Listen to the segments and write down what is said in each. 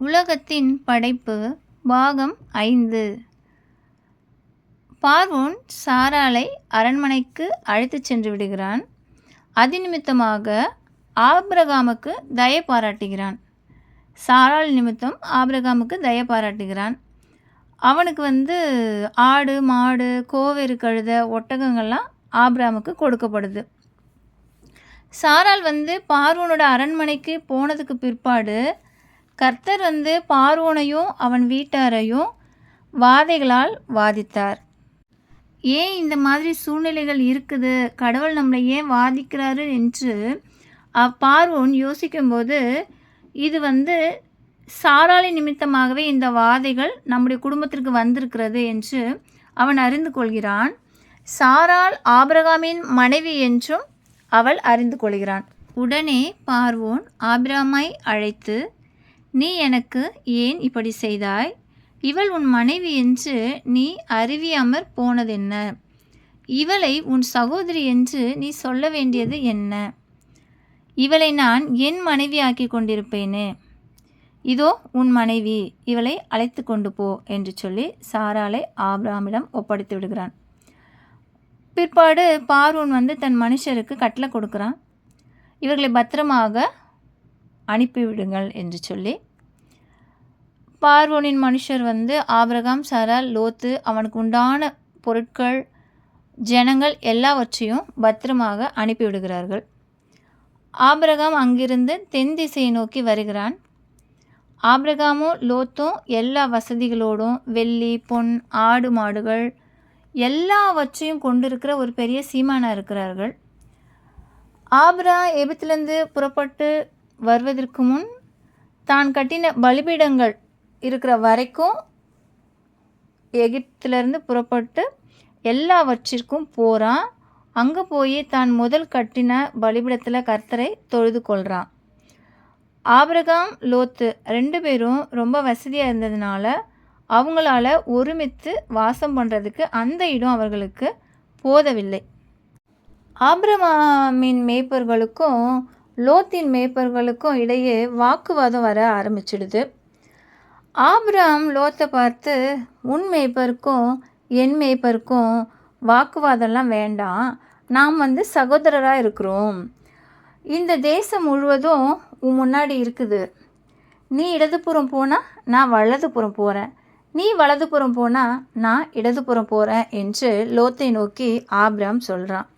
உலகத்தின் படைப்பு பாகம் ஐந்து. பார்வோன் சாராலை அரண்மனைக்கு அழைத்துச் சென்று விடுகிறான். அது நிமித்தமாக ஆபிரகாமுக்கு தய பாராட்டுகிறான். சாராள் நிமித்தம் ஆபிரகாமுக்கு தய பாராட்டுகிறான். அவனுக்கு வந்து ஆடு மாடு கோவேறு கழுத ஒட்டகங்கள்லாம் ஆபிரகாமுக்கு கொடுக்கப்படுது. சாரால் வந்து பார்வனோட அரண்மனைக்கு போனதுக்கு பிற்பாடு கர்த்தர் வந்து பார்வோனையும் அவன் வீட்டாரையும் வாதைகளால் வாதித்தார். ஏன் இந்த மாதிரி சூழ்நிலைகள் இருக்குது? கடவுள் நம்மளை ஏன் வாதிக்கிறாரு என்று அப்பார்வோன் யோசிக்கும்போது இது வந்து சாராளி நிமித்தமாகவே இந்த வாதைகள் நம்முடைய குடும்பத்திற்கு வந்திருக்கிறது என்று அவன் அறிந்து கொள்கிறான். சாரால் ஆபிரகாமின் மனைவி என்றும் அவள் அறிந்து கொள்கிறான். உடனே பார்வோன் ஆபிராமை அழைத்து நீ எனக்கு ஏன் இப்படி செய்தாய்? இவள் உன் மனைவி என்று நீ அறிவியாமற் போனதென்ன? இவளை உன் சகோதரி என்று நீ சொல்ல வேண்டியது என்ன? இவளை நான் என் மனைவியாக்கி கொண்டிருப்பேனே. இதோ உன் மனைவி இவளை அழைத்து கொண்டு போ என்று சொல்லி சாராலை ஆப்ராமிடம் ஒப்படைத்து விடுகிறான். பிற்பாடு பார்வன் வந்து தன் மனுஷருக்கு கட்டளை கொடுக்குறான். இவர்களை பத்திரமாக அனுப்பிவிடுங்கள் என்று சொல்லி பார்வோனின் மனுஷர் வந்து ஆபிரகாம் சாரால் லோத்து அவனுக்கு உண்டான பொருட்கள் ஜனங்கள் எல்லாவற்றையும் பத்திரமாக அனுப்பிவிடுகிறார்கள். ஆபிரகாம் அங்கிருந்து தென் திசையை நோக்கி வருகிறான். ஆபிரகாமும் லோத்தும் எல்லா வசதிகளோடும் வெள்ளி பொன் ஆடு மாடுகள் எல்லாவற்றையும் கொண்டிருக்கிற ஒரு பெரிய சீமானாக இருக்கிறார்கள். ஆப்ரா எபத்துலேருந்து புறப்பட்டு வருவதற்கு முன் தான் கட்டின பலிபீடங்கள் இருக்கிற வரைக்கும் எகிப்திலிருந்து புறப்பட்டு எல்லாவற்றிற்கும் போகிறான் அங்கே போய் தான் முதல் கட்டின பலிபீடத்தில் கர்த்தரை தொழுது கொள்கிறான் ஆபிரகாம் லோத்து ரெண்டு பேரும் ரொம்ப வசதியாக இருந்ததுனால அவங்களால ஒருமித்து வாசம் பண்ணுறதுக்கு அந்த இடம் அவர்களுக்கு போதவில்லை. ஆபிரமாமின் மேய்ப்பர்களுக்கும் லோத்தின் மேய்ப்பர்களுக்கும் இடையே வாக்குவாதம் வர ஆரம்பிச்சிடுது. ஆபிராம் லோத்தை பார்த்து உன் மேய்ப்பருக்கும் என் மேய்ப்பருக்கும் வாக்குவாதம்லாம் வேண்டாம். நாம் வந்து சகோதரராக இருக்கிறோம். இந்த தேசம் முழுவதும் உன் முன்னாடி இருக்குது. நீ இடதுபுறம் போனால் நான் வலதுபுறம் போகிறேன் நீ வலதுபுறம் போனால் நான் இடதுபுறம் போகிறேன் என்று லோத்தை நோக்கி ஆப்ராம் சொல்கிறான்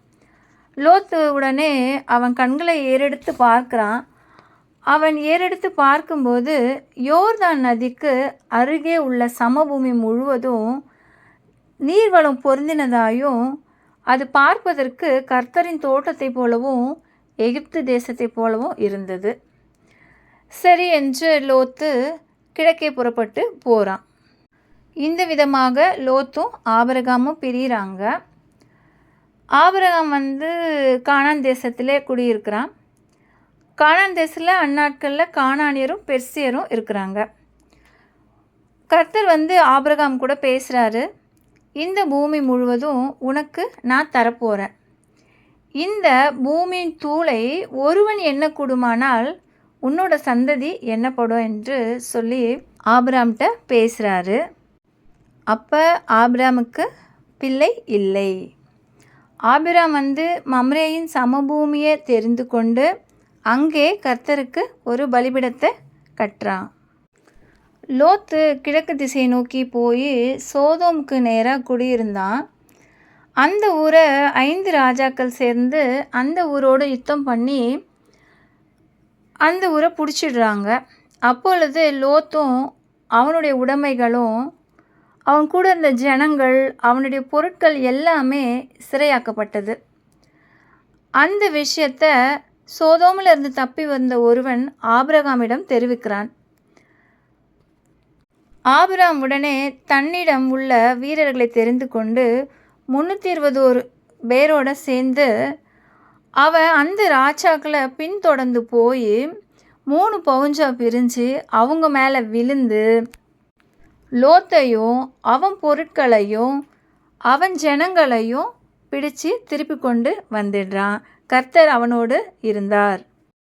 லோத்து உடனே அவன் கண்களை ஏறெடுத்து பார்க்குறான். அவன் ஏறெடுத்து பார்க்கும்போது யோர்தான் நதிக்கு அருகே உள்ள சமபூமி முழுவதும் நீர்வளம் பொருந்தினதாயும் அது பார்ப்பதற்கு கர்த்தரின் தோட்டத்தை போலவும் எகிப்து தேசத்தை போலவும் இருந்தது. சரி என்று லோத்து கிழக்கே புறப்பட்டு போகிறான் இந்த விதமாக லோத்தும் ஆபரகாமும் பிரிகிறாங்க ஆபரகாம் வந்து கானான் தேசத்திலே குடியிருக்கிறான். கானான் தேசத்தில் அந்நாட்களில் காணானியரும் பெர்சியரும் இருக்கிறாங்க. கர்த்தர் வந்து ஆபரகாம் கூட பேசுகிறாரு இந்த பூமி முழுவதும் உனக்கு நான் தரப்போகிறேன் இந்த பூமியின் தூளை ஒருவன் எண்ணக்கூடுமானால் உன்னோட சந்ததி எண்ணப்படும் என்று சொல்லி ஆபிராம்கிட்ட பேசுகிறாரு அப்போ ஆபிராமுக்கு பிள்ளை இல்லை. ஆபிராம் வந்து மம்ரேயின் சமபூமியை தெரிந்து கொண்டு அங்கே கர்த்தருக்கு ஒரு பலிபிடத்தை கட்டுறான் லோத்து கிழக்கு திசையை நோக்கி போய் சோதோமுக்கு நேராக குடியிருந்தான் அந்த ஊரை ஐந்து ராஜாக்கள் சேர்ந்து அந்த ஊரோடு யுத்தம் பண்ணி அந்த ஊரை பிடிச்சிடுறாங்க. அப்பொழுது லோத்தும் அவனுடைய உடைமைகளும் அவன் கூட இருந்த ஜனங்கள் அவனுடைய பொருட்கள் எல்லாமே சிறையாக்கப்பட்டது. அந்த விஷயத்த சோதோமில் இருந்து தப்பி வந்த ஒருவன் ஆபிரகாமிடம் தெரிவிக்கிறான். ஆபிராம் உடனே தன்னிடம் உள்ள வீரர்களை தெரிந்து கொண்டு முந்நூற்றி இருபது ஒரு பேரோட சேர்ந்து அவன் அந்த ராஜாக்களை பின்தொடர்ந்து போய் மூணு பவுஞ்சா பிரிஞ்சு அவங்க மேலே விழுந்து லோத்தையும் அவன் பொருட்களையும் அவன் ஜனங்களையும் பிடிச்சு திருப்பி கொண்டு வந்துடுறான். கர்த்தர் அவனோடு இருந்தார்.